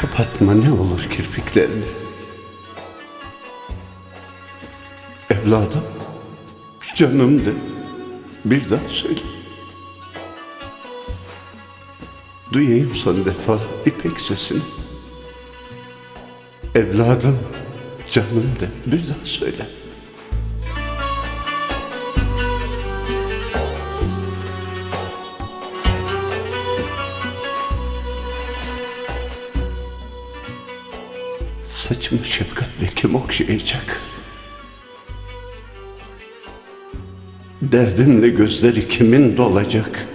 Kapatma ne olur kirpiklerini. Evladım, canım de bir daha söyle. Duyayım son defa ipek sesini. Evladım, canım de bir daha söyle. Saçımı şefkatle kim okşayacak? Derdimle gözleri kimin dolacak?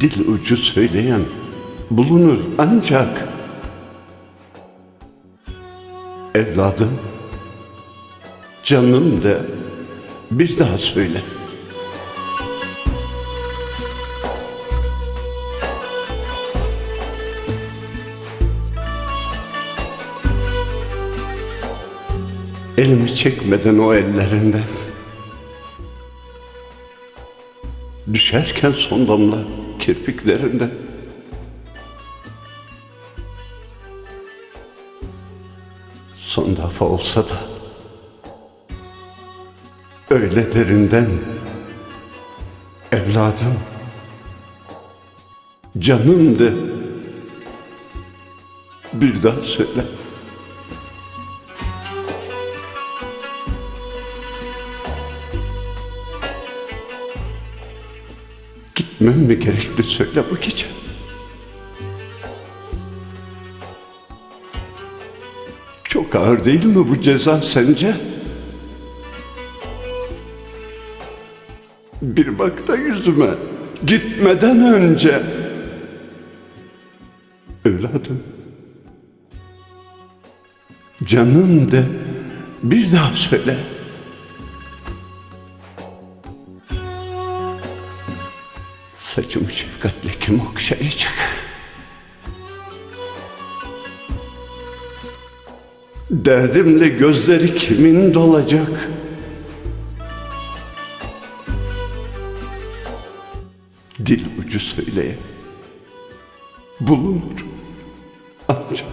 Dil ucu söyleyen bulunur ancak Evladım, canım de bir daha söyle. Elimi çekmeden o ellerinden. Düşerken son damla kirpiklerinden. Son defa olsa da Öyle derinden Evladım Canım de Bir daha söyle Gitmem mi gerekli söyle bu gece Çok ağır değil mi bu ceza sence? Bir bak da yüzüme gitmeden önce. Evladım. Canım de bir daha söyle. Saçımı şefkatle kim okşayacak? Derdimle gözleri kimin dolacak? Dil ucu söyleye bulunur ancak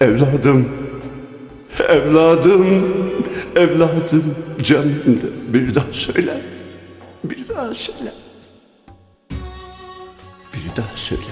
evladım evladım evladım canım bir daha söyle bir daha söyle bir daha söyle